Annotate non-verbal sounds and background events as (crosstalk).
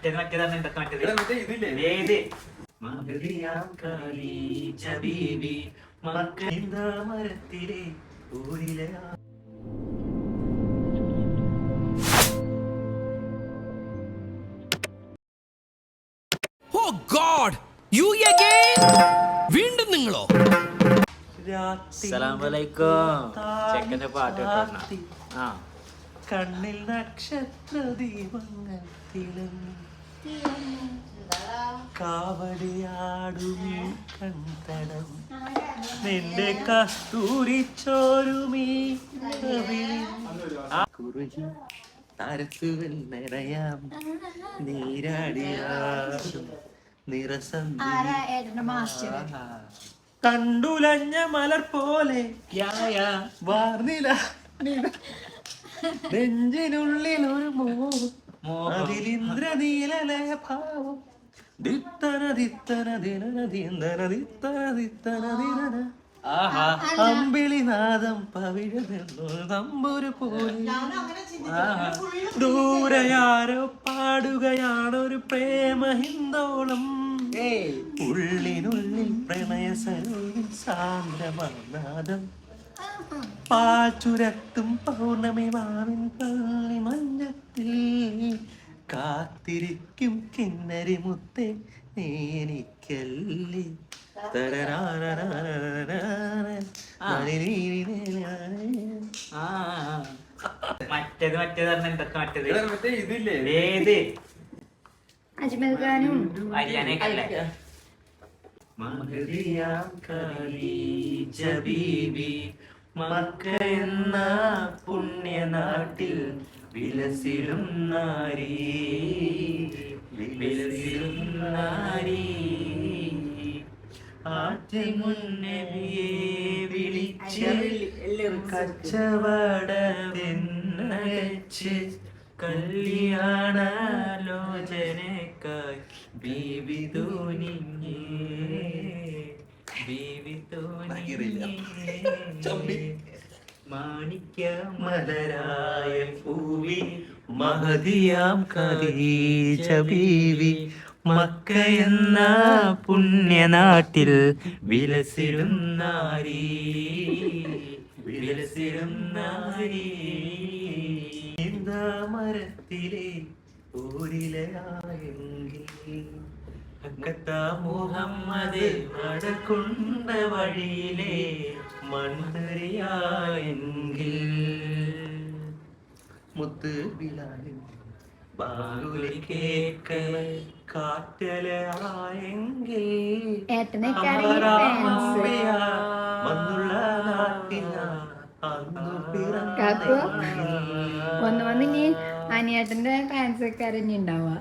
മറ്റേത് മറ്റേതാണ് എന്തൊക്കെ മറ്റേത്? ഏത്? മരത്തിലെ ഊരിലെ ഗോഡ് യു അഗൈൻ വീണ്ടും നിങ്ങളോ? ചെക്കന്റെ പാട്ട് കണ്ണിൽ നക്ഷത്ര ദീപങ്ങൾ തിളങ്ങി. കാവടിയാടുമീ കൺതടം നിന്റെ കസ്തൂരിച്ചോരുമീ കുറുകി താരത്തുവിൽ നിറയാം നീരാടിയാശും നിറസന്ധി കണ്ടുലഞ്ഞ മലർ പോലെ വാർന്നില (laughs) നെഞ്ചിനുള്ളിൽ ഒരു മോഹം. അതിലിന്ദ്രനീലലയ ഭാവം ദിത്തന ദിത്തന ദിനന ദിന്തന ദിത്തന ദിത്തന ദിനന ആഹാ. അമ്പിളിനാദം പോലെ ആഹാ. ദൂരയാരോ പാടുകയാണൊരു പ്രേമ ഹിന്ദോളം ഉള്ളിനുള്ളിൽ പ്രണയ സരോവിൽ സാന്ദ്രമാനാദം പാച്ചുരത്തും പൗർണമി മാവിൻ പള്ളി മഞ്ഞത്തിൽ കാത്തിരിക്കും കിന്നരി മുത്തെ നീ എനിക്കല്ലേ ആ. മറ്റേത് മറ്റേത് പറഞ്ഞ എന്തൊക്കെ മറ്റേത്? ഏത്? അജ്മൽ ഖാനും ഹരിയാനക്കല്ലേ? മക്ക എന്ന പുണ്യനാട്ടിൽ വിലസിടും നാരി. വിലസിലും നാരി ആദ്യമുന്നബിയെ വിളിച്ച് കച്ചവടമെന്നയച്ച് കല്യാണാലോചനക്കായി ബീവി തോന്നിഞ്ഞേ ബീവി തോന്നിഞ്ഞേ മാണിക്യ മലരായ പൂവി മഹദിയാം ഖദീജ ബീവി മക്ക എന്ന പുണ്യനാട്ടിൽ വിലസിലും നാരി. വിലസിലും നാരി. മരത്തിലെ ഊരിലായെങ്കിൽ അക്കത്ത മുഹമ്മദ് നടക്കുന്ന വഴിയിലെ മണ്ണറിയായെങ്കിൽ മുത്ത് ബിലാലിൻ ബാങ്കുലി കേൾക്കണ കാറ്റലായെങ്കിൽ വന്നുള്ള നാട്ടിന അന്നു കാക്കു പിറന്നെങ്കിൽ വന്ന് വന്ന് ഇനി അനിയേട്ടന്റെ ഫാൻസ് ഒക്കെ അറിഞ്ഞുണ്ടാവുക